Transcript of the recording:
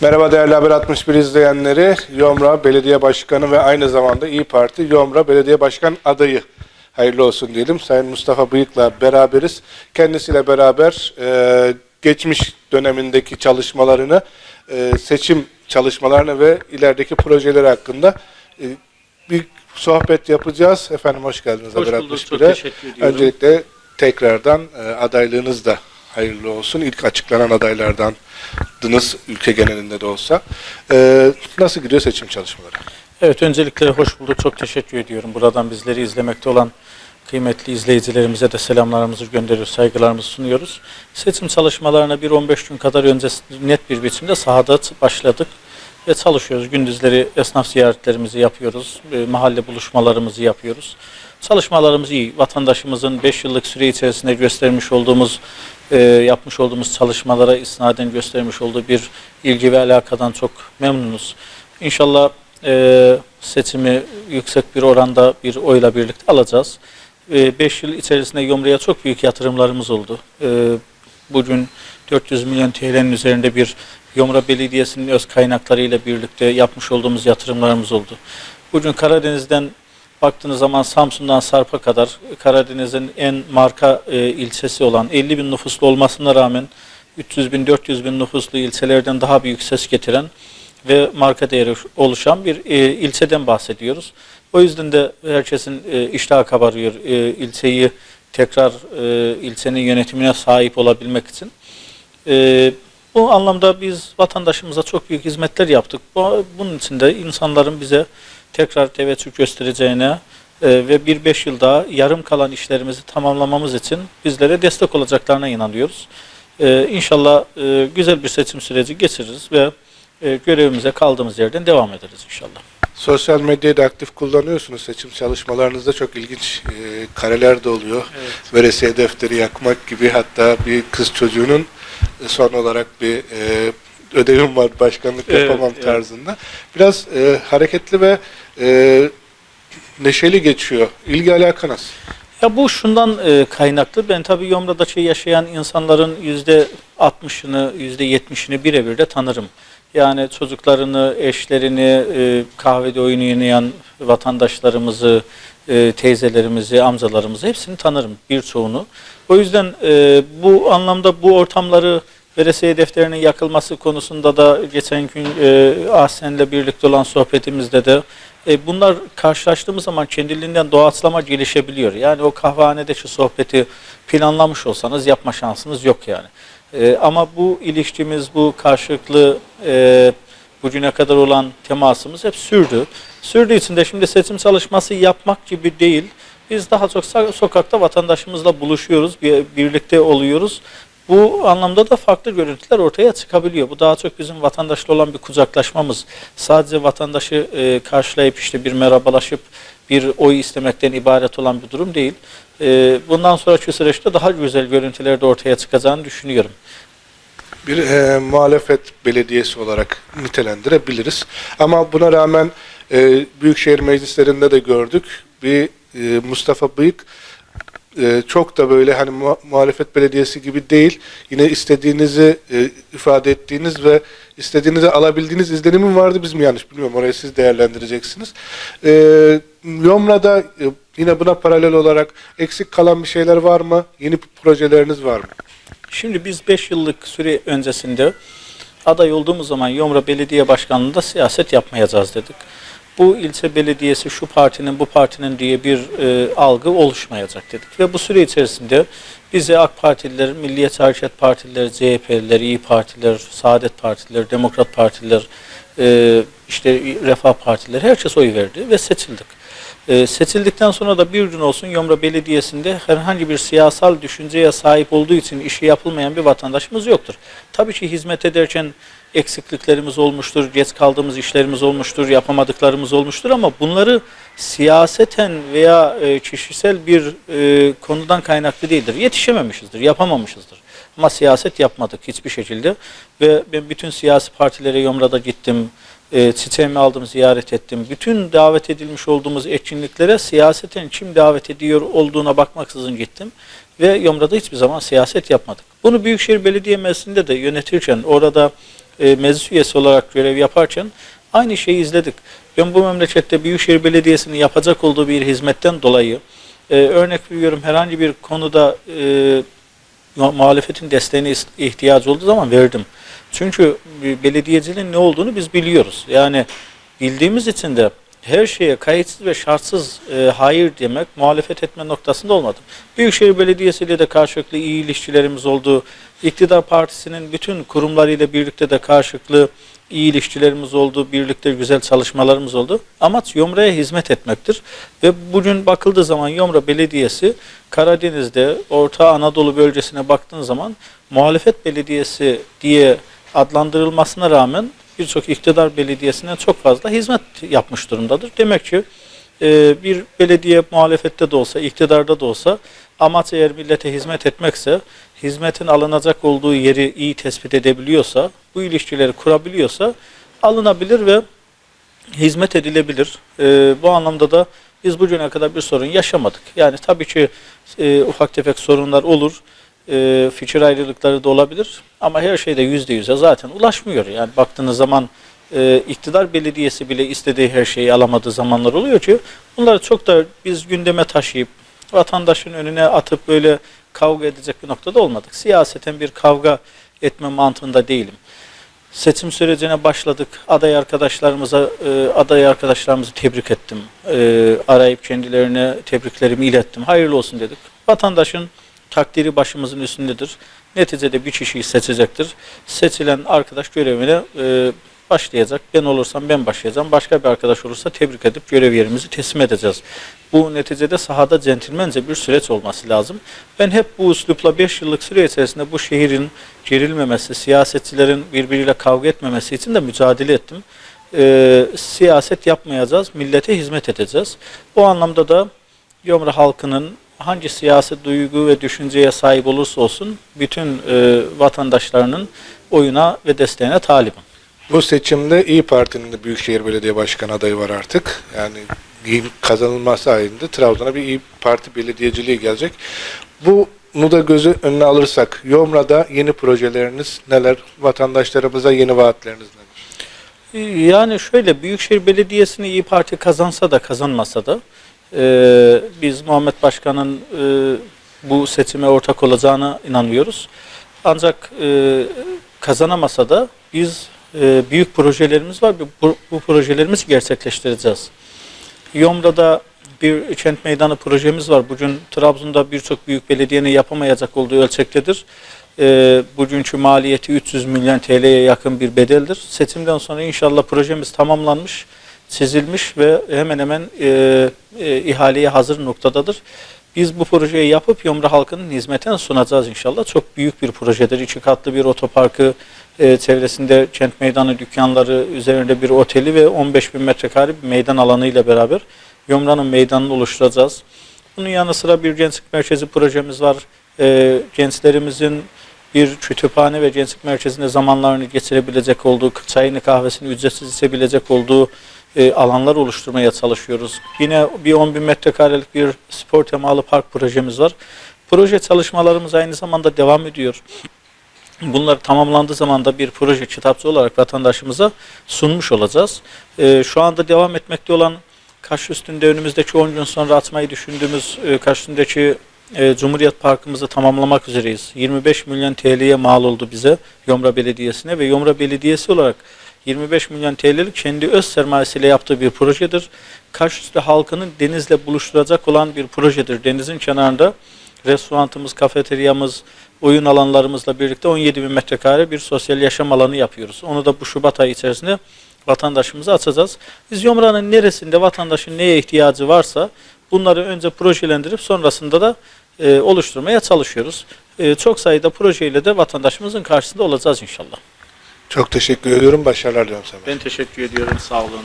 Merhaba değerli Haber 61 izleyenleri. Yomra Belediye Başkanı ve aynı zamanda İyi Parti Yomra Belediye Başkan adayı. Hayırlı olsun diyelim. Sayın Mustafa Bıyık'la beraberiz. Kendisiyle beraber e, geçmiş dönemindeki çalışmalarını, e, seçim çalışmalarını ve ilerideki projeleri hakkında e, bir sohbet yapacağız. Efendim hoş geldiniz Hoş Haber bulduk, 61'e. çok teşekkür ediyorum. Öncelikle tekrardan e, adaylığınız da hayırlı olsun. İlk açıklanan adaylardandınız ülke genelinde de olsa. E, nasıl gidiyor seçim çalışmaları? Evet öncelikle hoş bulduk. Çok teşekkür ediyorum. Buradan bizleri izlemekte olan kıymetli izleyicilerimize de selamlarımızı gönderiyoruz, saygılarımızı sunuyoruz. Seçim çalışmalarına bir 15 gün kadar önce net bir biçimde sahada başladık ve çalışıyoruz. Gündüzleri esnaf ziyaretlerimizi yapıyoruz, e, mahalle buluşmalarımızı yapıyoruz. Çalışmalarımız iyi. Vatandaşımızın 5 yıllık süre içerisinde göstermiş olduğumuz, e, yapmış olduğumuz çalışmalara isnaden göstermiş olduğu bir ilgi ve alakadan çok memnunuz. İnşallah e, seçimi yüksek bir oranda bir oyla birlikte alacağız. 5 yıl içerisinde Yomra'ya çok büyük yatırımlarımız oldu. E, bugün 400 milyon TL'nin üzerinde bir Yomra Belediyesi'nin öz kaynaklarıyla birlikte yapmış olduğumuz yatırımlarımız oldu. Bugün Karadeniz'den baktığınız zaman Samsun'dan Sarp'a kadar Karadeniz'in en marka e, ilçesi olan 50 bin nüfuslu olmasına rağmen 300 bin 400 bin nüfuslu ilçelerden daha büyük ses getiren ve marka değeri oluşan bir e, ilçeden bahsediyoruz. O yüzden de herkesin e, iştahı kabarıyor e, ilçeyi tekrar e, ilçenin yönetimine sahip olabilmek için. E, bu anlamda biz vatandaşımıza çok büyük hizmetler yaptık. Bu, bunun için de insanların bize tekrar teveccüh göstereceğine e, ve bir beş yıl daha yarım kalan işlerimizi tamamlamamız için bizlere destek olacaklarına inanıyoruz. E, inşallah e, güzel bir seçim süreci geçiririz ve e, görevimize kaldığımız yerden devam ederiz inşallah. Sosyal medyayı da aktif kullanıyorsunuz. Seçim çalışmalarınızda çok ilginç e, kareler de oluyor. Evet. Veresiye defteri yakmak gibi hatta bir kız çocuğunun e, son olarak bir e, ödevim var başkanlık Evet, yapamam evet. tarzında. Biraz e, hareketli ve e, neşeli geçiyor. İlgi alaka nasıl? Ya bu şundan e, kaynaklı. Ben tabii Yomra'daki yaşayan insanların yüzde 60'ını, yüzde 70'ini birebir de tanırım. Yani çocuklarını, eşlerini, e, kahvede oyun oynayan vatandaşlarımızı, e, teyzelerimizi, amcalarımızı hepsini tanırım birçoğunu. O yüzden e, bu anlamda bu ortamları veresiye defterinin yakılması konusunda da geçen gün e, Ahsen'le birlikte olan sohbetimizde de e, bunlar karşılaştığımız zaman kendiliğinden doğaçlama gelişebiliyor. Yani o kahvehanedeki sohbeti planlamış olsanız yapma şansınız yok yani. E, ama bu ilişkimiz, bu karşılıklı e, bugüne kadar olan temasımız hep sürdü. Sürdüğü için de şimdi seçim çalışması yapmak gibi değil. Biz daha çok so- sokakta vatandaşımızla buluşuyoruz, bir, birlikte oluyoruz. Bu anlamda da farklı görüntüler ortaya çıkabiliyor. Bu daha çok bizim vatandaşla olan bir kucaklaşmamız. Sadece vatandaşı e, karşılayıp işte bir merhabalaşıp bir oy istemekten ibaret olan bir durum değil. E, bundan sonraki süreçte daha güzel görüntüler de ortaya çıkacağını düşünüyorum. bir e, muhalefet belediyesi olarak nitelendirebiliriz. Ama buna rağmen e, Büyükşehir Meclislerinde de gördük. Bir e, Mustafa Bıyık e, çok da böyle hani mu- muhalefet belediyesi gibi değil. Yine istediğinizi e, ifade ettiğiniz ve istediğinizi alabildiğiniz izlenimim vardı. Biz mi yanlış bilmiyorum. Orayı siz değerlendireceksiniz. Yomra'da e, yine buna paralel olarak eksik kalan bir şeyler var mı? Yeni projeleriniz var mı? Şimdi biz 5 yıllık süre öncesinde aday olduğumuz zaman Yomra Belediye Başkanlığı'nda siyaset yapmayacağız dedik. Bu ilçe belediyesi şu partinin bu partinin diye bir e, algı oluşmayacak dedik. Ve bu süre içerisinde bize AK Partililer, Milliyetçi Hareket Partileri, CHP'liler, İyi Partiler, Saadet Partileri, Demokrat Partiler, e, işte Refah Partileri herkes oy verdi ve seçildik. E, seçildikten sonra da bir gün olsun Yomra Belediyesi'nde herhangi bir siyasal düşünceye sahip olduğu için işi yapılmayan bir vatandaşımız yoktur. Tabii ki hizmet ederken eksikliklerimiz olmuştur, geç kaldığımız işlerimiz olmuştur, yapamadıklarımız olmuştur ama bunları siyaseten veya e, kişisel bir e, konudan kaynaklı değildir. Yetişememişizdir, yapamamışızdır. Ama siyaset yapmadık hiçbir şekilde ve ben bütün siyasi partilere Yomra'da gittim, e, çiçeğimi aldım, ziyaret ettim. Bütün davet edilmiş olduğumuz etkinliklere siyaseten kim davet ediyor olduğuna bakmaksızın gittim. Ve Yomra'da hiçbir zaman siyaset yapmadık. Bunu Büyükşehir Belediye Meclisi'nde de yönetirken orada e, meclis üyesi olarak görev yaparken aynı şeyi izledik. Ben bu memlekette Büyükşehir Belediyesi'nin yapacak olduğu bir hizmetten dolayı e, örnek veriyorum herhangi bir konuda e, mu- muhalefetin desteğine ihtiyacı olduğu zaman verdim. Çünkü belediyeciliğin ne olduğunu biz biliyoruz. Yani bildiğimiz için de her şeye kayıtsız ve şartsız e, hayır demek, muhalefet etme noktasında olmadım. Büyükşehir Belediyesi ile de karşılıklı iyi ilişkilerimiz oldu. İktidar Partisi'nin bütün kurumlarıyla birlikte de karşılıklı iyi ilişkilerimiz oldu, birlikte güzel çalışmalarımız oldu. Amaç Yomra'ya hizmet etmektir. Ve bugün bakıldığı zaman Yomra Belediyesi Karadeniz'de, Orta Anadolu bölgesine baktığın zaman muhalefet belediyesi diye adlandırılmasına rağmen birçok iktidar belediyesine çok fazla hizmet yapmış durumdadır. Demek ki e, bir belediye muhalefette de olsa, iktidarda da olsa amaç eğer millete hizmet etmekse, hizmetin alınacak olduğu yeri iyi tespit edebiliyorsa, bu ilişkileri kurabiliyorsa alınabilir ve hizmet edilebilir. E, bu anlamda da biz bugüne kadar bir sorun yaşamadık. Yani tabii ki e, ufak tefek sorunlar olur, e, fikir ayrılıkları da olabilir ama her şeyde yüzde yüze zaten ulaşmıyor. Yani baktığınız zaman e, iktidar belediyesi bile istediği her şeyi alamadığı zamanlar oluyor ki bunları çok da biz gündeme taşıyıp vatandaşın önüne atıp böyle kavga edecek bir noktada olmadık. Siyaseten bir kavga etme mantığında değilim. Seçim sürecine başladık. Aday arkadaşlarımıza, e, aday arkadaşlarımızı tebrik ettim. E, arayıp kendilerine tebriklerimi ilettim. Hayırlı olsun dedik. Vatandaşın takdiri başımızın üstündedir. Neticede bir kişiyi seçecektir. Seçilen arkadaş görevine e, başlayacak. Ben olursam ben başlayacağım. Başka bir arkadaş olursa tebrik edip görev yerimizi teslim edeceğiz. Bu neticede sahada centilmence bir süreç olması lazım. Ben hep bu üslupla 5 yıllık süre içerisinde bu şehrin gerilmemesi, siyasetçilerin birbiriyle kavga etmemesi için de mücadele ettim. Ee, siyaset yapmayacağız, millete hizmet edeceğiz. Bu anlamda da Yomra halkının hangi siyasi duygu ve düşünceye sahip olursa olsun bütün e, vatandaşlarının oyuna ve desteğine talibim. Bu seçimde İyi Parti'nin de Büyükşehir Belediye Başkanı adayı var artık. Yani kazanılması halinde Trabzon'a bir İyi Parti belediyeciliği gelecek. Bunu da gözü önüne alırsak Yomra'da yeni projeleriniz neler? Vatandaşlarımıza yeni vaatleriniz neler? Yani şöyle Büyükşehir Belediyesi'ni İyi Parti kazansa da kazanmasa da e, biz Muhammed Başkan'ın e, bu seçime ortak olacağına inanıyoruz. Ancak e, kazanamasa da biz e, büyük projelerimiz var. Bu, bu projelerimizi gerçekleştireceğiz. Yomra'da bir kent meydanı projemiz var. Bugün Trabzon'da birçok büyük belediyenin yapamayacak olduğu ölçektedir. E, bugünkü maliyeti 300 milyon TL'ye yakın bir bedeldir. Seçimden sonra inşallah projemiz tamamlanmış, çizilmiş ve hemen hemen e, e, ihaleye hazır noktadadır. Biz bu projeyi yapıp Yomra halkının hizmetine sunacağız inşallah. Çok büyük bir projedir. İki katlı bir otoparkı, e, çevresinde kent meydanı dükkanları, üzerinde bir oteli ve 15 bin metrekare bir meydan alanı ile beraber Yomra'nın meydanını oluşturacağız. Bunun yanı sıra bir gençlik merkezi projemiz var. E, gençlerimizin bir kütüphane ve gençlik merkezinde zamanlarını geçirebilecek olduğu, çayını kahvesini ücretsiz içebilecek olduğu e, alanlar oluşturmaya çalışıyoruz. Yine bir 10 bin metrekarelik bir spor temalı park projemiz var. Proje çalışmalarımız aynı zamanda devam ediyor. Bunlar tamamlandığı zaman da bir proje kitapçı olarak vatandaşımıza sunmuş olacağız. E, şu anda devam etmekte olan Kaş üstünde önümüzdeki 10 gün sonra atmayı düşündüğümüz e, Kaş üstündeki e, Cumhuriyet Parkımızı tamamlamak üzereyiz. 25 milyon TL'ye mal oldu bize Yomra Belediyesi'ne ve Yomra Belediyesi olarak 25 milyon TL'lik kendi öz sermayesiyle yaptığı bir projedir. Kaşüstü halkının denizle buluşturacak olan bir projedir. Denizin kenarında restoranımız, kafeteryamız, oyun alanlarımızla birlikte 17 bin metrekare bir sosyal yaşam alanı yapıyoruz. Onu da bu Şubat ayı içerisinde vatandaşımıza açacağız. Biz Yomra'nın neresinde vatandaşın neye ihtiyacı varsa bunları önce projelendirip sonrasında da e, oluşturmaya çalışıyoruz. E, çok sayıda projeyle de vatandaşımızın karşısında olacağız inşallah. Çok teşekkür ediyorum. Başarılar diliyorum sana. Ben teşekkür ediyorum. Sağ olun.